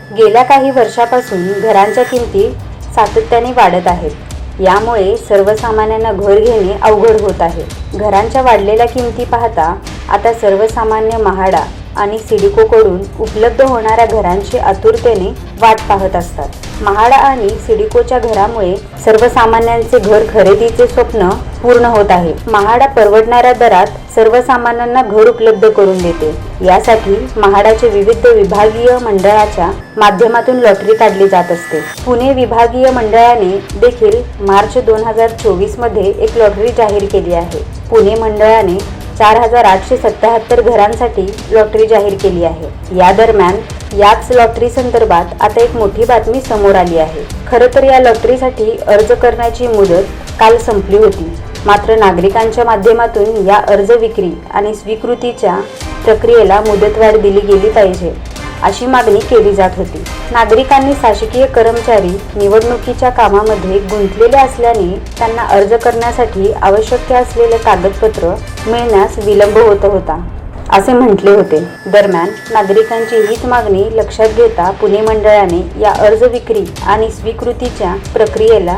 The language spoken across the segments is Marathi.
गेल्या काही वर्षापासून घरांच्या किमती सातत्याने वाढत आहेत यामुळे सर्वसामान्यांना घर घेणे अवघड होत आहे घरांच्या वाढलेल्या किमती पाहता आता सर्वसामान्य म्हाडा आणि सिडिकोकडून उपलब्ध होणाऱ्या घरांची आतुरतेने वाट पाहत असतात महाडा आणि सिडिकोच्या घरामुळे सर्वसामान्यांचे घर खरेदीचे स्वप्न पूर्ण होत आहे. महाडा परवडणाऱ्या दरात सर्वसामान्यांना घर उपलब्ध करून देते. यासाठी महाडाचे विविध विभागीय मंडळाच्या माध्यमातून लॉटरी काढली जात असते. पुणे विभागीय मंडळाने देखील मार्च दोन हजार चोवीसमध्ये एक लॉटरी जाहीर केली आहे. पुणे मंडळाने चार हजार आठशे सत्याहत्तर घरांसाठी लॉटरी जाहीर केली आहे. या दरम्यान याच लॉटरी संदर्भात आता एक मोठी बातमी समोर आली आहे. खरं तर या लॉटरीसाठी अर्ज करण्याची मुदत काल संपली होती. मात्र नागरिकांच्या माध्यमातून या अर्ज विक्री आणि स्वीकृतीच्या प्रक्रियेला मुदतवाढ दिली गेली पाहिजे अशी मागणी केली जात होती. नागरिकांनी शासकीय कर्मचारी निवडणुकीच्या कामामध्ये गुंतलेले असल्याने त्यांना अर्ज करण्यासाठी आवश्यक असलेले कागदपत्र मिळण्यास विलंब होत होता असे म्हटले होते. दरम्यान नागरिकांची हीच मागणी लक्षात घेता पुणे मंडळाने या अर्ज विक्री आणि स्वीकृतीच्या प्रक्रियेला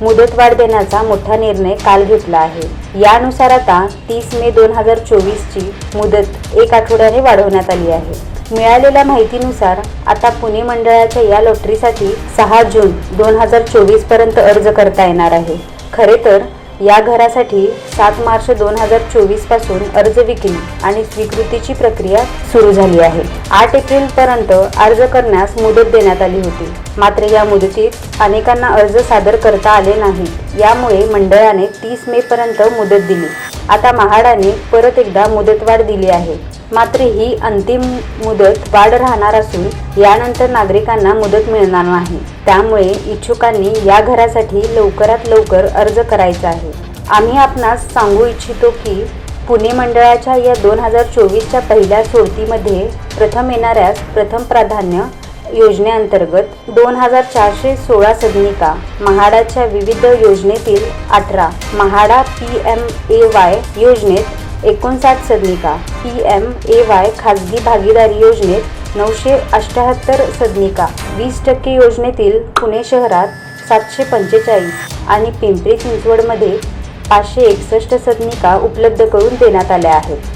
मुदतवाढ देण्याचा मोठा निर्णय काल घेतला आहे. यानुसार आता तीस मे दोन हजार चोवीसची मुदत एक आठवड्याने वाढवण्यात आली आहे. मिळालेल्या माहितीनुसार आता पुणे मंडळाच्या या लॉटरीसाठी सहा जून दोन हजार चोवीसपर्यंत अर्ज करता येणार आहे. खरे तर या घरासाठी सात मार्च दोन हजार चोवीसपासून अर्ज विक्री आणि स्वीकृतीची प्रक्रिया सुरू झाली आहे. आठ एप्रिल पर्यंत अर्ज करण्यास मुदत देण्यात आली होती. मात्र या मुदतीत अनेकांना अर्ज सादर करता आले नाही. यामुळे मंडळाने तीस मे पर्यंत मुदत दिली. आता महाडाने परत एकदा मुदतवाढ दिली आहे. मात्र ही अंतिम मुदत वाढ राहणार असून यानंतर नागरिकांना मुदत मिळणार नाही. त्यामुळे इच्छुकांनी या घरासाठी लवकरात लवकर अर्ज करायचा आहे. आम्ही आपणास सांगू इच्छितो की पुणे मंडळाच्या या दोन हजार चोवीसच्या पहिल्या सोडतीमध्ये प्रथम येणाऱ्यास प्रथम प्राधान्य योजनेअंतर्गत दोन हजार चारशे सोळा सदनिका म्हाडाच्या विविध योजनेतील अठरा MHADA P M A Y योजनेत एकोणसाठ सदनिका पी एम ए वाय खाजगी भागीदारी योजनेत नऊशे अठ्ठ्याहत्तर सदनिका वीस टक्के योजनेतील पुणे शहरात सातशे पंचेचाळीस आणि पिंपरी चिंचवडमध्ये पाचशे एकसष्ट सदनिका उपलब्ध करून देण्यात आल्या आहेत.